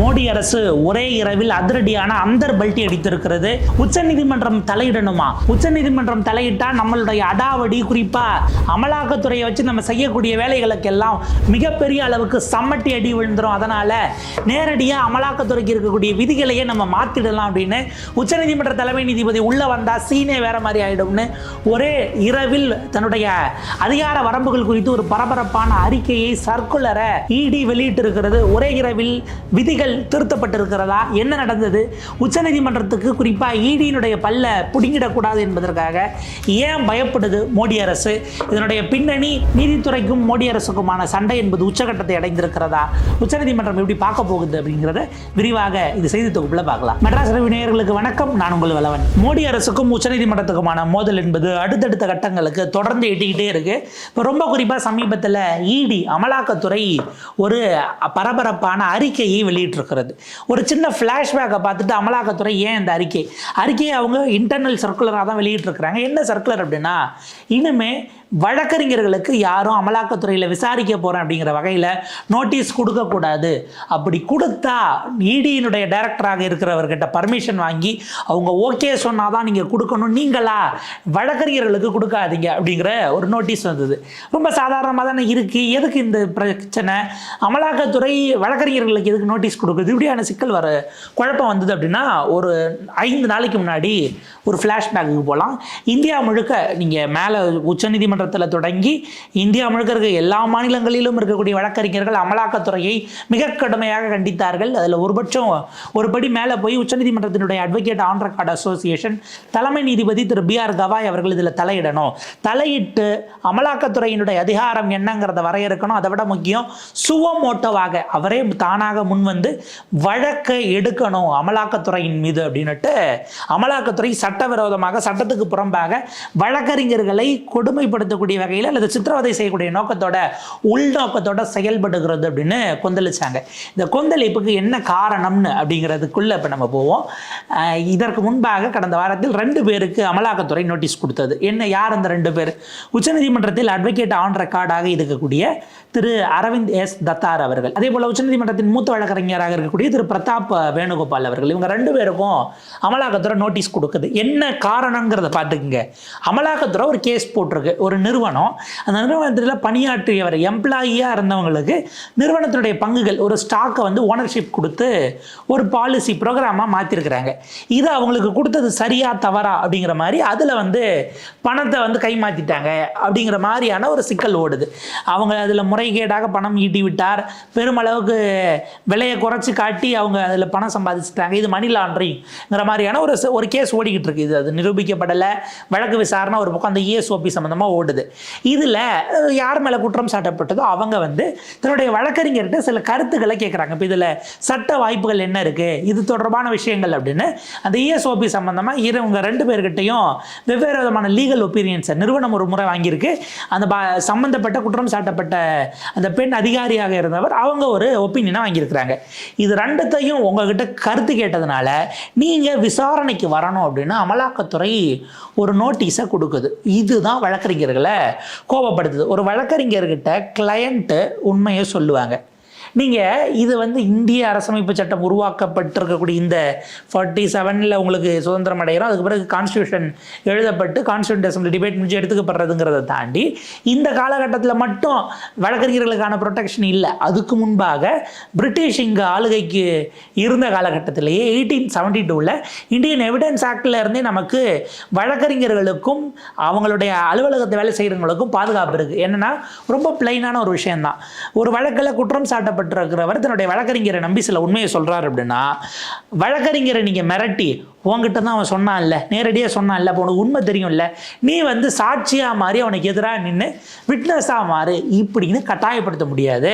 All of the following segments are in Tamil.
மோடி அரசு ஒரே இரவில் அதிரடியான அந்தர் பல்ட்டி அடித்திருக்கிறது. உச்சநீதிமன்றம் தலையிடணுமா? உச்சநீதிமன்றம் தலையிட்டா நம்மளுடைய அடாவடி குறிப்பா அமலாக்கத்துறையை வச்சு நம்ம செய்யக்கூடிய வேலைகளுக்கு எல்லாம் மிகப்பெரிய அளவுக்கு சம்மட்டி அடி விழுந்துரும். அதனால நேரடியா அமலாக்கத்துறைக்கு இருக்கக்கூடிய விதிகளையே நம்ம மாத்திடலாம் அப்படின்னு உச்சநீதிமன்ற தலைமை நீதிபதி உள்ள வந்தா சீனே வேற மாதிரி ஆயிடும்னு ஒரே இரவில் தன்னுடைய அதிகார வரம்புகள் குறித்து ஒரு பரபரப்பான அறிக்கையை சர்க்குலரை இடி வெளியிட்டிருக்கிறது. ஒரே இரவில் விதிகள் திருத்தப்பட்டிருக்கிறதா? என்ன நடந்தது? உச்சநீதிமன்றத்துக்கு குறிப்பாக ஈடியினுடைய பல்ல பிடுங்கிடக்கூடாது என்பதற்காக ஏன் பயப்படுது மோடி அரசு? இதனுடைய பின்னணி நீதித்துறைக்கும் மோடி அரசுக்குமான சண்டை என்பது உச்சகட்டத்தை அடைந்திருக்கிறதா? உச்சநீதிமன்றம் எப்படி பார்க்க போகுது அப்படிங்கிறத விரிவாக இது செய்தி தொகுப்பில் பார்க்கலாம். மெட்ராஸ் ரவி நேயர்களுக்கு வணக்கம். நான் உங்கள் வளவன் மோடி அரசுக்கும் உச்சநீதிமன்றத்துக்குமான மோதல் என்பது அடுத்தடுத்த கட்டங்களுக்கு தொடர்ந்து எட்டிக்கிட்டே இருக்கு. இப்போ ரொம்ப குறிப்பாக சமீபத்தில் இடி அமலாக்கத்துறை ஒரு பரபரப்பான அறிக்கையை வெளியிட்டு வெளியிட்டிருக்கிறது ஒரு சின்ன ஃப்ளாஷ்பேக்கை பார்த்துட்டு அமலாக்கத்துறை ஏன் இந்த அறிக்கை? அறிக்கையை அவங்க இன்டர்னல் சர்க்குலராக தான் வெளியிட்டிருக்கிறாங்க. என்ன சர்க்குலர் அப்படின்னா இனிமேல் வழக்கறிஞர்களுக்கு யாரும் அமலாக்கத்துறையில் விசாரிக்க போகிறேன் அப்படிங்கிற வகையில் நோட்டீஸ் கொடுக்கக்கூடாது அப்படி கொடுத்தா e இடியினுடைய டைரக்டராக இருக்கிறவர்கிட்ட பர்மிஷன் வாங்கி அவங்க ஓகே சொன்னால் தான் நீங்கள் கொடுக்கணும் நீங்களா? வழக்கறிஞர்களுக்கு கொடுக்காதீங்க அப்படிங்கிற ஒரு நோட்டீஸ் வந்தது. ரொம்ப சாதாரணமாக தானே இருக்குது எதுக்கு இந்த பிரச்சனை? அமலாக்கத்துறை வழக்கறிஞர்களுக்கு எதுக்கு நோட்டீஸ் கொடுக்குது? இப்படியான சிக்கல் வர குழப்பம் வந்தது அப்படின்னா ஒரு ஐந்து நாளைக்கு முன்னாடி ஒரு ஃப்ளாஷ்பேக்கு போகலாம் இந்தியா முழுக்க நீங்கள் மேலே உச்சநீதிமன்றத்தில் தொடங்கி இந்தியா முழுக்க இருக்க எல்லா மாநிலங்களிலும் இருக்கக்கூடிய வழக்கறிஞர்கள் அமலாக்கத்துறையை மிக கடுமையாக கண்டித்தார்கள். அதில் ஒருபட்சம் ஒருபடி மேலே போய் உச்சநீதிமன்றத்தினுடைய அட்வொகேட் ஆன் ரெக்கார்ட் அசோசியேஷன் தலைமை நீதிபதி திரு பி ஆர் கவாய் அவர்கள் இதில் தலையிடணும். தலையிட்டு அமலாக்கத்துறையினுடைய அதிகாரம் என்னங்கிறத வரையறுக்கணும். அதை விட முக்கியம் சுவமோட்டவாக அவரே தானாக முன் வந்து வழக்கை எடுக்கணும் அமலாக்கத்துறையின் மீது அப்படின்னுட்டு அமலாக்கத்துறை சட்டவிரோதமாக சட்டத்துக்கு புறம்பாக வழக்கறிஞர்களை கொடுமைப்படுத்தக்கூடிய வகையில் அல்லது சித்திரவதை செய்யக்கூடிய நோக்கத்தோட உள்நோக்கத்தோட செயல்படுகிறது அப்படின்னு கொந்தளிச்சாங்க. இந்த கொந்தளிப்புக்கு என்ன காரணம்னு அப்படிங்கிறதுக்குள்ள இப்போ நம்ம போவோம். இதற்கு முன்பாக கடந்த வாரத்தில் ரெண்டு பேருக்கு அமலாக்கத்துறை நோட்டீஸ் கொடுத்தது. என்ன யார் அந்த ரெண்டு பேர்? உச்சநீதிமன்றத்தில் அட்வொகேட் ஆன் ரெக்கார்டாக இருக்கக்கூடிய திரு அரவிந்த் எஸ் தத்தார் அவர்கள். அதே போல் உச்சநீதிமன்றத்தின் மூத்த வழக்கறிஞராக இருக்கக்கூடிய திரு பிரதாப் வேணுகோபால் அவர்கள். இவங்க ரெண்டு பேருக்கும் அமலாக்கத்துறை நோட்டீஸ் கொடுக்குது. என்ன காரணங்கிறத பார்த்துக்குங்க. அமலாக்கத்துறை ஒரு கேஸ் போட்டிருக்கு. ஒரு நிறுவனம். அந்த நிறுவனத்தில் பணியாற்றியவர் எம்ப்ளாயியாக இருந்தவங்களுக்கு நிறுவனத்தினுடைய பங்குகள் ஒரு ஸ்டாக்கை வந்து ஓனர்ஷிப் கொடுத்து ஒரு பாலிசி ப்ரோக்ராமாக மாற்றிருக்கிறாங்க இது அவங்களுக்கு கொடுத்தது சரியா தவறா அப்படிங்கிற மாதிரி அதில் வந்து பணத்தை வந்து கை மாற்றிட்டாங்க அப்படிங்கிற மாதிரியான ஒரு சிக்கல் ஓடுது. அவங்க அதில் முறைகேடாக பணம் ஈட்டி விட்டார் பெருமளவுக்கு விலையை குறைச்சி காட்டி அவங்க அதில் பணம் சம்பாதிச்சிட்டாங்க. இது மணி லாண்ட்ரிங்கிற மாதிரியான ஒரு ஒரு கேஸ் ஓடிக்கிட்டு இருக்கு இது அது நிரூபிக்கப்படலை. வழக்கு விசாரணை ஒரு பக்கம் அந்த இஎஸ்ஓபி சம்மந்தமாக ஓடுது இதில் யார் மேலே குற்றம் சாட்டப்பட்டதோ அவங்க வந்து தன்னுடைய வழக்கறிஞர்கிட்ட சில கருத்துக்களை கேட்குறாங்க இப்போ இதில் சட்ட வாய்ப்புகள் என்ன இருக்குது இது தொடர்பான விஷயங்கள் அப்படின்னு. அந்த இஎஸ்ஓபி சம்மந்தமாக இவங்க ரெண்டு பேர்கிட்டையும் வெவ்வேறு விதமான லீகல் ஒப்பீனியன்ஸை நிறுவனம் ஒரு முறை வாங்கியிருக்கு. அந்த ப சம்மந்தப்பட்ட குற்றம் சாட்டப்பட்ட அந்த பெண் அதிகாரியாக இருந்தவர் அவங்க ஒரு ஒப்பீனியனை வாங்கியிருக்கிறாங்க. இது ரெண்டுத்தையும் உங்ககிட்ட கருத்து கேட்டதுனால நீங்கள் விசாரணைக்கு வரணும் அப்படின்னு அமலாக்கத்துறை ஒரு நோட்டீஸை கொடுக்குது. இதுதான் வழக்கறிஞர்களை கோபப்படுத்துது. ஒரு வழக்கறிஞர்கிட்ட கிளையண்ட்டு உண்மையை சொல்லுவாங்க. நீங்கள் இது வந்து இந்திய அரசமைப்பு சட்டம் உருவாக்கப்பட்டிருக்கக்கூடிய இந்த ஃபார்ட்டி செவனில் உங்களுக்கு சுதந்திரம் அடைகிறோம். அதுக்கு பிறகு கான்ஸ்டியூஷன் எழுதப்பட்டு கான்ஸ்டியூண்ட் அசம்பிளி டிபேட் முடிஞ்சு எடுத்துக்கப்படுறதுங்கிறத தாண்டி இந்த காலகட்டத்தில் மட்டும் வழக்கறிஞர்களுக்கான ப்ரொடெக்ஷன் இல்லை. அதுக்கு முன்பாக பிரிட்டிஷ் இங்கே ஆளுகைக்கு இருந்த காலகட்டத்திலேயே எயிட்டீன் செவன்டி டூவில் இந்தியன் எவிடன்ஸ் ஆக்டில் இருந்தே நமக்கு வழக்கறிஞர்களுக்கும் அவங்களுடைய அலுவலகத்தை வேலை செய்கிறவங்களுக்கும் பாதுகாப்பு இருக்குது என்னென்னா ரொம்ப பிளைனான ஒரு விஷயந்தான் ஒரு வழக்கில் குற்றம் சாட்டப்பட்டிருக்கிறவர் தன்னுடைய வழக்கறிஞரை நம்பி சில உண்மையை சொல்கிறார் அப்படின்னா வழக்கறிஞரை நீங்கள் மிரட்டி உங்ககிட்ட தான் அவன் சொன்னான்ல நேரடியாக சொன்னான்ல அப்போ உனக்கு உண்மை தெரியும்ல. நீ வந்து சாட்சியாக மாறி அவனுக்கு எதிராக நின்று விட்னஸாக மாறு இப்படின்னு கட்டாயப்படுத்த முடியாது.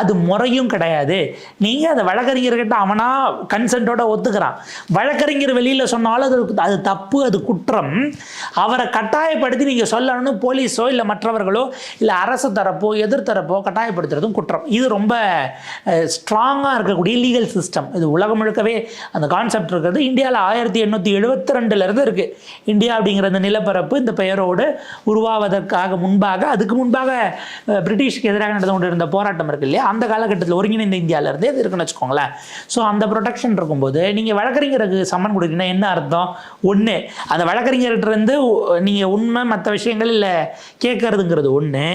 அது முறையும் கிடையாது. நீங்கள் அதை வழக்கறிஞர்கிட்ட அவனாக கன்சென்ட்டோட ஒத்துக்கிறான். வழக்கறிஞர் வெளியில் சொன்னாலும் அது அது தப்பு அது குற்றம். அவரை கட்டாயப்படுத்தி நீங்கள் சொல்லணும்னு போலீஸோ இல்லை மற்றவர்களோ இல்லை அரசு தரப்போ எதிர்த்தரப்போ கட்டாயப்படுத்துறதும் குற்றம். இது ரொம்ப ஸ்ட்ராங்காக இருக்கக்கூடிய லீகல் சிஸ்டம் இது உலகம் முழுக்கவே அந்த கான்செப்ட் இருக்கிறது. இந்தியாவில் ஆயிரம் ஆயிரத்தி எண்ணூற்றி எழுபத்தி ரெண்டுலேருந்து இருக்குது இந்தியா அப்படிங்கிற அந்த நிலப்பரப்பு இந்த பெயரோடு உருவாவதற்காக முன்பாக அதுக்கு முன்பாக பிரிட்டிஷ்க்கு எதிராக நடந்து கொண்டு இருந்த போராட்டம் இருக்கு இல்லையா? அந்த காலகட்டத்தில் ஒருங்கிணைந்த இந்தியாவில இருந்தே இது இருக்குன்னு வச்சுக்கோங்களேன். ஸோ அந்த ப்ரொடெக்ஷன் இருக்கும்போது நீங்கள் வழக்கறிஞருக்கு சம்மன் கொடுத்தீங்கன்னா என்ன அர்த்தம்? ஒன்று அந்த வழக்கறிஞர்கிட்ட இருந்து நீங்கள் உண்மை மற்ற விஷயங்கள் இல்லை கேட்கறதுங்கிறது ஒன்று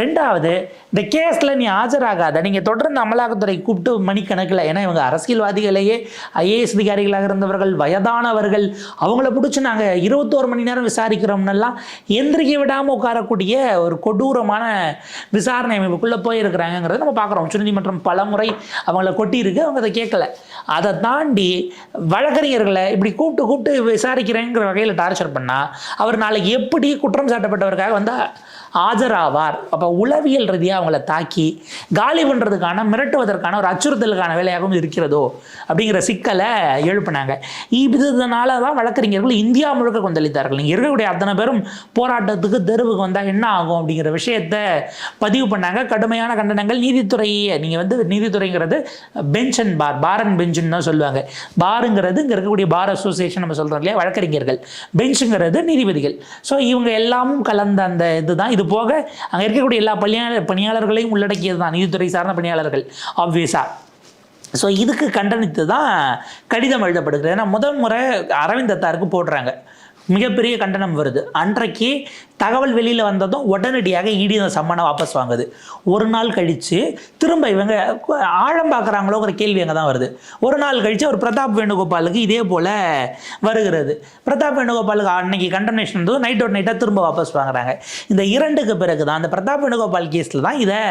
ரெண்டாவது இந்த கேஸில் நீ ஆஜராகாத நீங்கள் தொடர்ந்து அமலாக்கத்துறை கூப்பிட்டு மணிக்கணக்கில் ஏன்னா இவங்க அரசியல்வாதிகளையே ஐஏஎஸ் அதிகாரிகளாக இருந்தவர்கள் வயதான வயதானவர்கள் அவங்கள பிடிச்சி நாங்கள் இருபத்தோரு மணி நேரம் விசாரிக்கிறோம்னெல்லாம் எந்திரிக்க விடாமல் உட்காரக்கூடிய ஒரு கொடூரமான விசாரணை அமைப்புக்குள்ளே போயிருக்கிறாங்கிறத நம்ம பார்க்குறோம். உச்சநீதிமன்றம் பல முறை அவங்கள கொட்டியிருக்கு. அவங்க அதை கேட்கல. அதை தாண்டி வழக்கறிஞர்களை இப்படி கூப்பிட்டு கூப்பிட்டு விசாரிக்கிறேங்கிற வகையில் டார்ச்சர் பண்ணால் அவர் நாளைக்கு எப்படி குற்றம் சாட்டப்பட்டவருக்காக வந்தால் ஆஜராவார். அப்போ உளவியல் ரீதியாக அவங்கள தாக்கி காலி பண்ணுறதுக்கான மிரட்டுவதற்கான ஒரு அச்சுறுத்தலுக்கான வேலையாகவும் இருக்கிறதோ அப்படிங்கிற சிக்கலை எழுப்பினாங்க. இதனால தான் வழக்கறிஞர்கள் இந்தியா முழுக்க கொந்தளித்தார்கள். நீங்கள் இருக்கக்கூடிய அத்தனை பேரும் போராட்டத்துக்கு தெருவுக்கு வந்தால் என்ன ஆகும் அப்படிங்கிற விஷயத்தை பதிவு பண்ணாங்க. கடுமையான கண்டனங்கள். நீதித்துறையை நீங்கள் வந்து நீதித்துறைங்கிறது bench and bar bar and பெஞ்சுன்னு தான் சொல்லுவாங்க. பாருங்கிறது இங்கே இருக்கக்கூடிய பார் அசோசியேஷன் நம்ம சொல்கிறோம் இல்லையா? வழக்கறிஞர்கள். பெஞ்சுங்கிறது நீதிபதிகள். ஸோ இவங்க எல்லாமும் கலந்த அந்த இதுதான். இது போக அங்கே இருக்கக்கூடிய எல்லா பணியாளர் பணியாளர்களையும் உள்ளடக்கியது தான். நீதித்துறை சார்ந்த பணியாளர்கள் ஆப்வியஸாக ஸோ இதுக்கு கண்டனித்து தான் கடிதம் எழுதப்படுகிறது. ஏன்னா முதல் முறை அரவிந்த் தத்தாருக்கு போடுறாங்க. மிகப்பெரிய கண்டனம் வருது. அன்றைக்கு தகவல் வெளியில் வந்ததும் உடனடியாக இடி அந்த சம்மனை வாபஸ் வாங்குது. ஒரு நாள் கழித்து திரும்ப இவங்க ஆழம் பார்க்குறாங்களோங்கிற கேள்வி அங்கே தான் வருது. ஒரு நாள் கழித்து ஒரு பிரதாப் வேணுகோபாலுக்கு இதே போல் வருகிறது. பிரதாப் வேணுகோபாலுக்கு அன்னைக்கு கண்டனேஷன் இருந்தது நைட் அவுட் நைட்டாக திரும்ப வாபஸ் வாங்குறாங்க. இந்த இரண்டுக்கு பிறகு தான் அந்த பிரதாப் வேணுகோபால் கேஸில் தான் இதை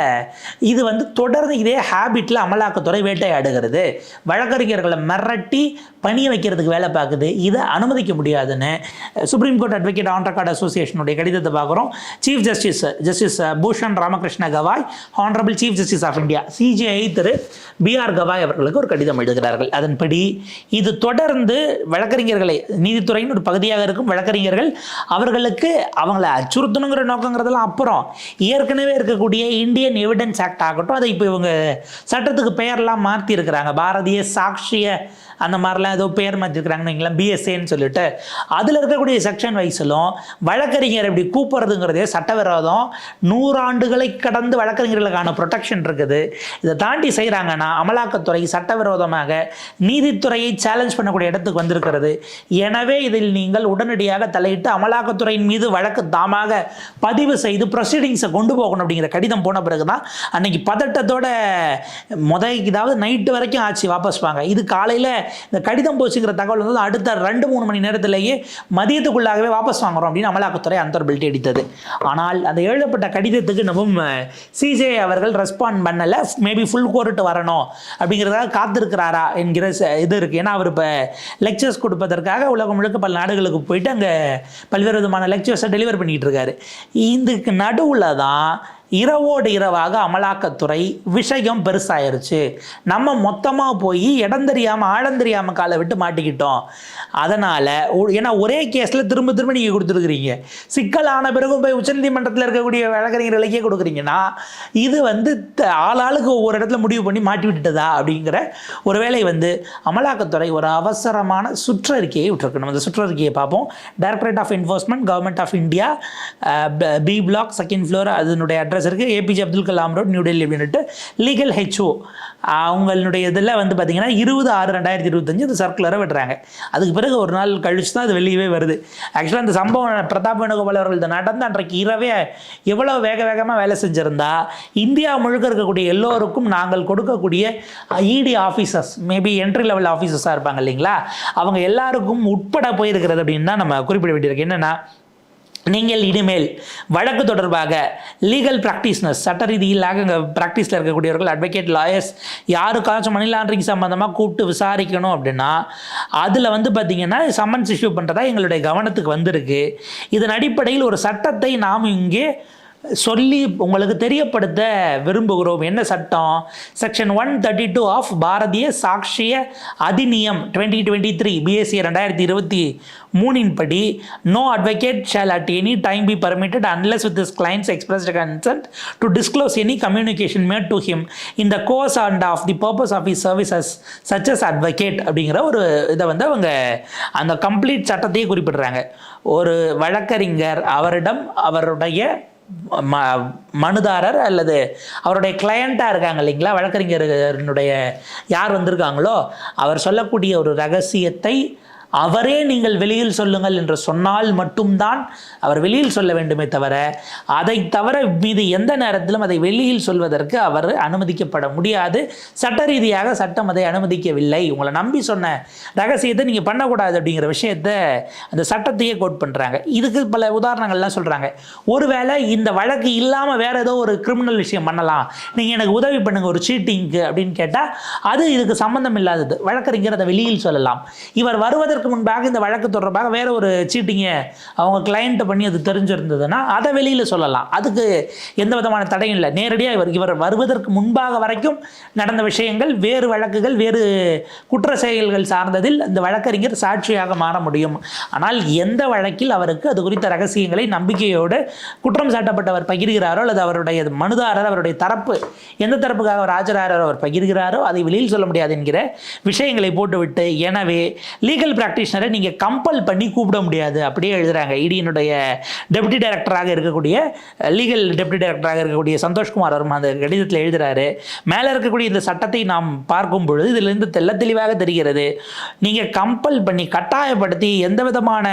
இது வந்து தொடர்ந்து இதே ஹேபிட்டில் அமலாக்கத்துறை வேட்டையாடுகிறது. வழக்கறிஞர்களை மிரட்டி பணிய வைக்கிறதுக்கு வேலை பார்க்குது. இதை அனுமதிக்க முடியாதுன்னு Supreme Court advocate on record அசோசியேஷனுடைய கடிதத்தை பார்க்குறோம். Chief justice justice Bhushan Ramakrishna Gavai honourable chief justice of India CJI Thiru PR Gavai அவர்களுக்கு ஒரு கடிதம் எழுதுகிறார்கள். அதன்படி இது தொடர்ந்து வழக்கறிஞர்களை நீதித்துறையின் ஒரு பகுதியாக இருக்கும் வழக்கறிஞர்கள் அவர்களுக்கு அவங்கள அச்சுறுத்தணுங்கிற நோக்கங்கிறதெல்லாம் அப்புறம் ஏற்கனவே இருக்கக்கூடிய இந்தியன் எவிடன்ஸ் ஆக்ட் ஆகட்டும் அதை இப்போ இவங்க சட்டத்துக்கு பெயர்லாம் மாற்றி இருக்கிறாங்க பாரதிய சாட்சிய அந்த மாதிரிலாம் ஏதோ பெயர் மாற்றிருக்கிறாங்கன்னு பிஎஸ்ஏன்னு சொல்லிட்டு. அதில் இருக்கக்கூடிய செக்ஷன் வைஸிலும் வழக்கறிஞர் இப்படி கூப்பிட்றதுங்கிறதே சட்டவிரோதம். நூறாண்டுகளை கடந்து வழக்கறிஞர்களுக்கான ப்ரொடெக்ஷன் இருக்குது. இதை தாண்டி செய்கிறாங்கன்னா அமலாக்கத்துறை சட்டவிரோதமாக நீதித்துறையை சேலஞ்ச் பண்ணக்கூடிய இடத்துக்கு வந்திருக்கிறது. எனவே இதில் நீங்கள் உடனடியாக தலையிட்டு அமலாக்கத்துறையின் மீது வழக்கு தாமாக பதிவு செய்து ப்ரொசீடிங்ஸை கொண்டு போகணும் அப்படிங்கிற கடிதம் போன பிறகு தான் அன்னைக்கு பதட்டத்தோட முத இதாவது நைட்டு வரைக்கும் ஆச்சு வாபஸ் வாங்க. இது காலையில் இந்த கடிதம் போச்சுங்கிற தகவல் வந்து அடுத்த ரெண்டு மூணு மணி நேரத்திலேயே மதியத்துக்குள்ளாகவே வாபஸ் வாங்குறோம் அப்படின்னு அமலாக்கத்துறை அந்த ஒரு பில்ட் அடித்தது. ஆனால் அந்த எழுதப்பட்ட கடிதத்துக்கு நம்ம சிஜே அவர்கள் ரெஸ்பாண்ட் பண்ணலை. மேபி ஃபுல் கோர்ட் வரணும் அப்படிங்கிறதாக காத்திருக்கிறாரா என்கிற இது இருக்குது ஏன்னா அவர் இப்போ லெக்சர்ஸ் கொடுப்பதற்காக உலகம் முழுக்க பல நாடுகளுக்கு போயிட்டு அங்கே பல்வேறு விதமான லெக்சர்ஸை டெலிவர் பண்ணிக்கிட்டு இருக்காரு. இதுக்கு நடுவில் தான் இரவோடு இரவாக அமலாக்கத்துறை விஷயம் பெருசாயிருச்சு. நம்ம மொத்தமாக போய் இடம் தெரியாமல் ஆழம் தெரியாமல் காலை விட்டு மாட்டிக்கிட்டோம். அதனால் ஏன்னா ஒரே கேஸில் திரும்ப திரும்ப நீங்கள் கொடுத்துருக்குறீங்க. சிக்கலான பிறகும் போய் உச்சநீதிமன்றத்தில் இருக்கக்கூடிய வழக்கறிஞர்களுக்கே கொடுக்குறீங்கன்னா இது வந்து ஆளாளுக்கு ஒவ்வொரு இடத்துல முடிவு பண்ணி மாட்டி விட்டுட்டதா அப்படிங்கிற ஒரு வேளை வந்து அமலாக்கத்துறை ஒரு அவசரமான சுற்றறிக்கையை விட்டுருக்கணும் அந்த சுற்றறிக்கையை பார்ப்போம். Directorate of Enforcement Government of India B block second floor அதனுடைய அட்ரஸ் இருக்குது APJ Abdul Kalam road new Delhi அப்படின்ட்டு லீகல் ஹெச்ஓ அவங்களுடைய இதில் வந்து பார்த்தீங்கன்னா இருபது ஆறு ரெண்டாயிரத்தி இருபத்தஞ்சு இந்த சர்க்குலரை விடுறாங்க அதுக்கு பிறகு ஒரு நாள் கழிச்சு தான் அது வெளியவே வருது. ஆக்சுவலாக அந்த சம்பவம் பிரதாப் வேணுகோபால் அவர்கள் நடந்த அன்றைக்கு இரவே எவ்வளோ வேக வேகமாக வேலை செஞ்சுருந்தா இந்தியா முழுக்க இருக்கக்கூடிய எல்லோருக்கும் நாங்கள் கொடுக்கக்கூடிய ED officers maybe entry level ஆஃபீஸர்ஸாக இருப்பாங்க இல்லைங்களா? அவங்க எல்லாருக்கும் உட்பட போயிருக்கிறது அப்படின்னு தான் நம்ம குறிப்பிட வேண்டியிருக்கு. என்னென்னா நீங்கள் இனிமேல் வழக்கு தொடர்பாக லீகல் ப்ராக்டிஸ்னஸ் சட்ட ரீதியிலாக இங்கே ப்ராக்டிஸில் இருக்கக்கூடியவர்கள் அட்வொகேட் லாயர்ஸ் யாருக்காச்சும் மணி லாண்டரிங் சம்மந்தமாக கூப்பிட்டு விசாரிக்கணும் அப்படின்னா அதில் வந்து பார்த்திங்கன்னா சம்மன்ஸ் இஷ்யூ பண்ணுறதா எங்களுடைய கவனத்துக்கு வந்திருக்கு. இதன் அடிப்படையில் ஒரு சட்டத்தை நாம் இங்கே சொல்லி உங்களுக்கு தெரியப்படுத்த விரும்புகிறோம். என்ன சட்டம்? Section one thirty two of Bharatiya Sakshya Adhiniyam twenty twenty three BSC ரெண்டாயிரத்தி இருபத்தி மூணின் படி no advocate shall at any time be permitted unless with this clients expressed consent to disclose any communication made to him in the course and of the purpose of his services such as advocate அப்படிங்கிற ஒரு இதை வந்து அவங்க அந்த கம்ப்ளீட் சட்டத்தையே குறிப்பிடுறாங்க. ஒரு வழக்கறிஞர் அவரிடம் அவருடைய மனுதாரர் அல்லது அவருடைய கிளையண்ட்டாக இருக்காங்க இல்லைங்களா? வழக்கறிஞருடைய யார் வந்திருக்காங்களோ அவர் சொல்லக்கூடிய ஒரு ரகசியத்தை அவரே நீங்கள் வெளியில் சொல்லுங்கள் என்று சொன்னால் மட்டும்தான் அவர் வெளியில் சொல்ல வேண்டுமே தவிர அதை தவிர மீது எந்த நேரத்திலும் அதை வெளியில் சொல்வதற்கு அவர் அனுமதிக்கப்பட முடியாது. சட்ட ரீதியாக சட்டம் அதை அனுமதிக்கவில்லை. உங்களை நம்பி சொன்ன ரகசியத்தை நீங்கள் பண்ணக்கூடாது அப்படிங்கிற விஷயத்த அந்த சட்டத்தையே கோட் பண்ணுறாங்க இதுக்கு பல உதாரணங்கள்லாம் சொல்கிறாங்க ஒருவேளை இந்த வழக்கு இல்லாமல் வேற ஏதோ ஒரு கிரிமினல் விஷயம் பண்ணலாம். நீங்கள் எனக்கு உதவி பண்ணுங்கள் ஒரு சீட்டிங்க்கு அப்படின்னு கேட்டால் அது இதுக்கு சம்மந்தம் இல்லாதது. வழக்கறிஞர் அதை வெளியில் சொல்லலாம். இவர் வருவதற்கு முன்பாக இந்த வழக்கு தொடர்பாக வேற ஒரு சீட்டிங்கை அவங்க கிளைண்ட்டை பண்ணி அது தெரிஞ்சிருந்ததுன்னா அதை வெளியில் சொல்லலாம். அதுக்கு எந்த விதமான தடையும் இல்லை. நேரடியாக இவர் இவர் வருவதற்கு முன்பாக வரைக்கும் நடந்த விஷயங்கள் வேறு வழக்குகள் வேறு குற்ற செயல்கள் சார்ந்ததில் இந்த வழக்கறிஞர் சாட்சியாக மாற முடியும். ஆனால் எந்த வழக்கில் அவருக்கு அது குறித்த ரகசியங்களை நம்பிக்கையோடு குற்றம் சாட்டப்பட்டவர் பகிர்கிறாரோ அல்லது அவருடைய மனுதாரர் அவருடைய தரப்பு எந்த தரப்புக்காக அவர் ஆஜராகிறாரோ அவர் பகிர்கிறாரோ அதை வெளியில் சொல்ல முடியாது என்கிற விஷயங்களை போட்டுவிட்டு எனவே லீகல் ப்ராக்டிஷனரை நீங்கள் கம்பல் பண்ணி கூப்பிட முடியாது. அப்படியே எழுதுகிறாங்க இடியினுடைய டெப்டி டைரக்டராக இருக்கக்கூடிய லீகல் டெப்டி டைரக்டராக இருக்கக்கூடிய சந்தோஷ்குமார் வர்மா அந்த கடிதத்தில் எழுதுறாரு. மேலே இருக்கக்கூடிய இந்த சட்டத்தை நாம் பார்க்கும் பொழுது இதிலிருந்து தெள்ள தெளிவாக தெரிகிறது. நீங்கள் கம்பல் பண்ணி கட்டாயப்படுத்தி எந்த விதமான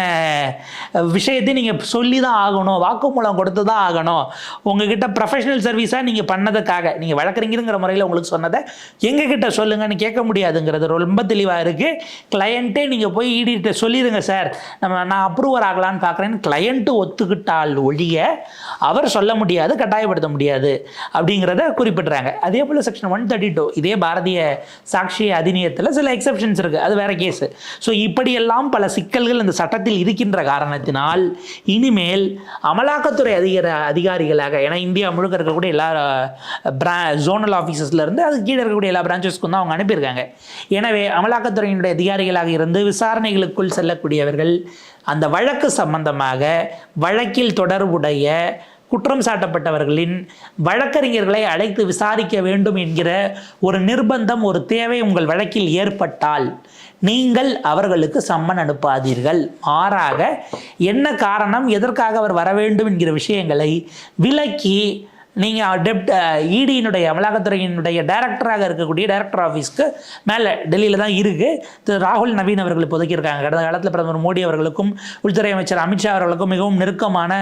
விஷயத்தையும் நீங்கள் சொல்லி தான் ஆகணும். வாக்குமூலம் கொடுத்து தான் ஆகணும். உங்ககிட்ட ப்ரொஃபஷனல் சர்வீஸாக நீங்கள் பண்ணதுக்காக நீங்கள் வழக்கறிஞருங்கிற முறையில் உங்களுக்கு சொன்னதை எங்ககிட்ட சொல்லுங்கன்னு கேட்க முடியாதுங்கிறது ரொம்ப தெளிவாக இருக்குது கிளையண்ட்டே நீங்கள் போய் ஈடிட்ட சொல்லிடுங்க சார். நம்ம நான் அப்ரூவர் ஆகலான்னு பார்க்குறேன்னு கிளையண்ட்டு ஒத்துக்கிட்டால் ஒழிய அவர் சொல்ல முடியாது கட்டாயப்படுத்த முடியாது அப்படிங்கிறத குறிப்பிட்றாங்க. அதே போல் செக்ஷன் ஒன் தேர்ட்டி டூ இதே பாரதிய சாட்சி அதிநியத்தில் சில எக்ஸப்ஷன்ஸ் இருக்குது அது வேற கேஸு ஸோ இப்படியெல்லாம் பல சிக்கல்கள் இந்த சட்டத்தில் இருக்கின்ற காரணத்தினால் இனிமேல் அமலாக்கத்துறை அதிகார அதிகாரிகளாக ஏன்னா இந்தியா முழுக்க இருக்கக்கூடிய எல்லா பிரா ஜோனல் ஆஃபீஸஸ்லேருந்து அது கீழே இருக்கக்கூடிய எல்லா பிரான்ச்சஸ்க்கும் தான் அவங்க அனுப்பியிருக்காங்க. எனவே அமலாக்கத்துறையினுடைய அதிகாரிகளாக இருந்து விசாரணைகளுக்குள் செல்லக்கூடியவர்கள் அந்த வழக்கு சம்பந்தமாக வழக்கில் தொடர்புடைய குற்றம் சாட்டப்பட்டவர்களின் வழக்கறிஞர்களை அழைத்து விசாரிக்க வேண்டும் என்கிற ஒரு நிர்பந்தம் ஒரு தேவை உங்கள் வழக்கில் ஏற்பட்டால் நீங்கள் அவர்களுக்கு சம்மன் அனுப்பாதீர்கள். மாறாக என்ன காரணம் எதற்காக அவர் வர வேண்டும் என்கிற விஷயங்களை விலக்கி நீங்கள் டெப்ட் இடியினுடைய e அமலாக்கத்துறையினுடைய டைரக்டராக இருக்கக்கூடிய டைரக்டர் ஆஃபீஸ்க்கு மேலே டெல்லியில் தான் இருக்குது திரு ராகுல் நவீன் அவர்கள் இப்போதைக்கு இருக்காங்க. கடந்த காலத்தில் பிரதமர் மோடி அவர்களுக்கும் உள்துறை அமைச்சர் அமித்ஷா அவர்களுக்கும் மிகவும் நெருக்கமான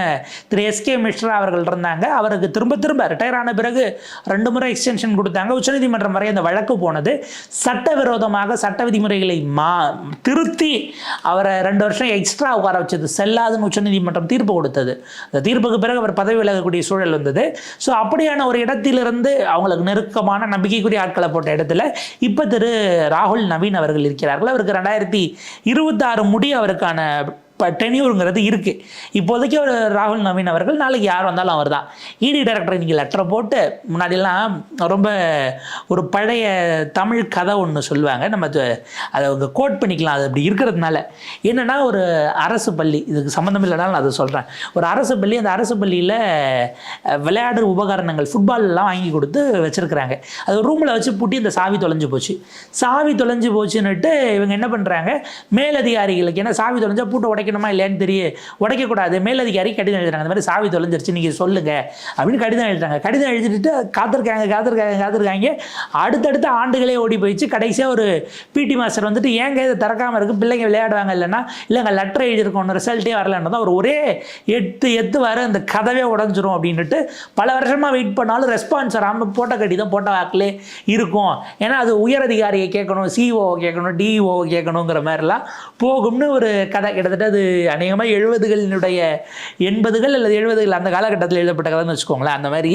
திரு எஸ்கே மிஸ்ரா அவர்கள் இருந்தாங்க. அவருக்கு திரும்ப திரும்ப ரிட்டையர் ஆன பிறகு ரெண்டு முறை எக்ஸ்டென்ஷன் கொடுத்தாங்க. உச்சநீதிமன்றம் வரை அந்த வழக்கு போனது. சட்டவிரோதமாக சட்ட விதிமுறைகளை மா திருத்தி அவரை ரெண்டு வருஷம் எக்ஸ்ட்ரா உட்கார வச்சது. செல்லாதுன்னு உச்சநீதிமன்றம் தீர்ப்பு கொடுத்தது. அந்த தீர்ப்புக்கு பிறகு அவர் பதவி விலகக்கூடிய சூழல் வந்தது. ஸோ அப்படியான ஒரு இடத்திலிருந்து அவங்களுக்கு நெருக்கமான நம்பிக்கைக்குரிய ஆட்களை போட்ட இடத்துல இப்போ திரு ராகுல் நவீன் அவர்கள் இருக்கிறார்கள். அவருக்கு ரெண்டாயிரத்தி இருபத்தாறு முடி அவருக்கான டெனியூருங்கிறது இருக்குது இப்போதைக்கு ஒரு ராகுல் நவீன் அவர்கள் நாளைக்கு யார் வந்தாலும் அவர் தான் இடி டைரக்டர் நீங்கள் லெட்டரை போட்டு முன்னாடியெல்லாம் ரொம்ப ஒரு பழைய தமிழ் கதை ஒன்று சொல்லுவாங்க. நம்ம அதை அவங்க கோட் பண்ணிக்கலாம். அது அப்படி இருக்கிறதுனால என்னென்னா ஒரு அரசு பள்ளி இதுக்கு சம்மந்தம் இல்லைனாலும் நான் அதை சொல்கிறேன் ஒரு அரசு பள்ளி அந்த அரசு பள்ளியில் விளையாடுற உபகரணங்கள் ஃபுட்பால்லாம் வாங்கி கொடுத்து வச்சுருக்குறாங்க. அது ரூமில் வச்சு பூட்டி இந்த சாவி தொலைஞ்சு போச்சு. சாவி தொலைஞ்சு போச்சுன்னுட்டு இவங்க என்ன பண்ணுறாங்க மேலதிகாரிகளுக்கு ஏன்னா சாவி தொலைஞ்சா பூட்டை உடைக்கணுமா இல்லையான்னு தெரியும் உடைக்கக்கூடாது. மேலதிகாரி கடிதம் எழுதுறாங்க. அந்த மாதிரி சாவி தொலைஞ்சிருச்சு நீங்கள் சொல்லுங்க. அப்படின்னு கடிதம் எழுதுறாங்க. கடிதம் எழுதிட்டு காத்திருக்காங்க காத்திருக்காங்க காத்திருக்காங்க. அடுத்தடுத்த ஆண்டுகளே ஓடி போயிடுச்சு. கடைசியாக ஒரு பிடி மாஸ்டர் வந்துட்டு ஏங்க இதை திறக்காமல் இருக்கு? பிள்ளைங்க விளையாடுவாங்க இல்லைன்னா இல்லைங்க லெட்டர் எழுதியிருக்கோம் ரிசல்ட்டே வரலன்னு தான் ஒரே எட்டு எத்து வர அந்த கதவே உடஞ்சிரும் அப்படின்ட்டு பல வருஷமாக வெயிட் பண்ணாலும் ரெஸ்பான்ஸ் வராமல் போட்ட கடிதம் போட்ட வாக்கிலே இருக்கும். ஏன்னா அது உயரதிகாரியை கேட்கணும் சிஓ கேட்கணும் டிஇஓ கேட்கணுங்கிற மாதிரிலாம் போகும்னு ஒரு கதை. கிட்டத்தட்ட அது அது அநேகமாக எழுபதுகளினுடைய எண்பதுகள் அல்லது எழுபதுகள் அந்த காலகட்டத்தில் எழுதப்பட்ட கதைன்னு வச்சுக்கோங்களேன். அந்த மாதிரி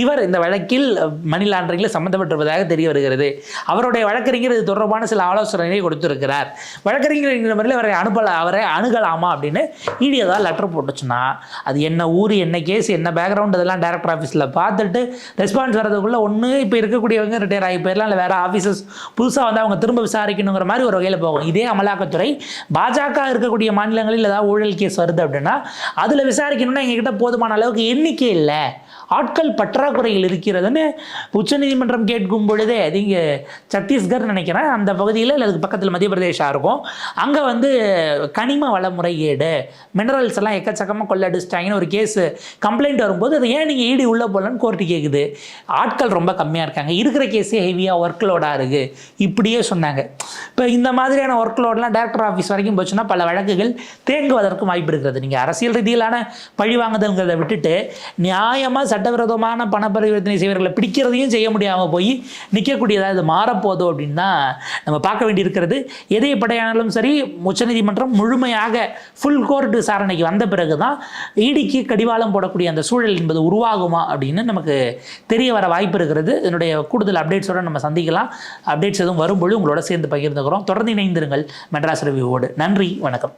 இவர் இந்த வழக்கில் மணி லாண்டரிங்கில் சம்மந்தப்பட்டிருப்பதாக தெரிய வருகிறது. அவருடைய வழக்கறிஞர் இது தொடர்பான சில ஆலோசனைகளை கொடுத்திருக்கிறார். வழக்கறிஞர் என்கிற முறையில் அவரை அனுப்பல அவரை அணுகலாமா அப்படின்னு இடி ஏதாவது லெட்டர் போட்டுச்சுன்னா அது என்ன ஊர் என்ன கேஸ் என்ன பேக்ரவுண்ட் அதெல்லாம் டேரக்டர் ஆஃபீஸில் பார்த்துட்டு ரெஸ்பான்ஸ் வரதுக்குள்ளே ஒன்று இப்போ இருக்கக்கூடியவங்க ரிட்டையர் ஆகி போயிடலாம் இல்லை வேறு ஆஃபீஸஸ் புதுசாக வந்து அவங்க திரும்ப விசாரிக்கணுங்கிற மாதிரி ஒரு வகையில் போகும். இதே அமலாக்கத்துறை பாஜக இருக்கக்கூடிய மாநில மாநிலங்களில் ஏதாவது ஊழல் கேஸ் வருது அப்படின்னா அதில் விசாரிக்கணும்னா எங்ககிட்ட போதுமான அளவுக்கு எண்ணிக்கை இல்லை. ஆட்கள் பற்றாக்குறையில் இருக்கிறதுன்னு உச்சநீதிமன்றம் கேட்கும் பொழுதே அது இங்கே சத்தீஸ்கர் நினைக்கிறேன் அந்த பகுதியில் இல்லை அதுக்கு பக்கத்தில் மத்திய பிரதேஷாக இருக்கும். அங்கே வந்து கனிம வள முறைகேடு மினரல்ஸ் எல்லாம் எக்கச்சக்கமாக கொள்ளடிச்சிட்டாங்கன்னு ஒரு கேஸு கம்ப்ளைண்ட் வரும்போது அதை ஏன் நீங்கள் ஈடு உள்ளே போகலன்னு கோர்ட்டு கேட்குது ஆட்கள் ரொம்ப கம்மியாக இருக்காங்க. இருக்கிற கேஸே ஹெவியாக ஒர்க் லோடாக இருக்குது இப்படியே சொன்னாங்க. இப்போ இந்த மாதிரியான ஒர்க் லோட்லாம் டேரக்டர் ஆஃபீஸ் வரைக்கும் போச்சுன்னா பல வழக்குகள் தேங்குவதற்கும் வாய்ப்பு இருக்கிறது. நீங்கள் அரசியல் ரீதியிலான பழி வாங்குதல்ங்கிறத விட்டுட்டு நியாயமாக சட்டவிரோதமான பண பரிவர்த்தனை செய்வர்களை பிடிக்கிறதையும் செய்ய முடியாமல் போய் நிற்கக்கூடியதாக இது மாறப்போதோ அப்படின்னு தான் நம்ம பார்க்க வேண்டியிருக்கிறது எதை படையானாலும் சரி உச்சநீதிமன்றம் முழுமையாக ஃபுல் கோர்ட் விசாரணைக்கு வந்த பிறகு தான் ஈடிக்கு கடிவாளம் போடக்கூடிய அந்த சூழல் என்பது உருவாகுமா அப்படின்னு நமக்கு தெரிய வர வாய்ப்பு இருக்கிறது. இதனுடைய கூடுதல் அப்டேட்ஸோடு நம்ம சந்திக்கலாம். அப்டேட்ஸ் எதுவும் வரும்பொழுது உங்களோட சேர்ந்து பகிர்ந்துக்கிறோம். தொடர்ந்து இணைந்திருங்கள். மெட்ராஸ் ரிவ்யூவோடு. நன்றி. வணக்கம்.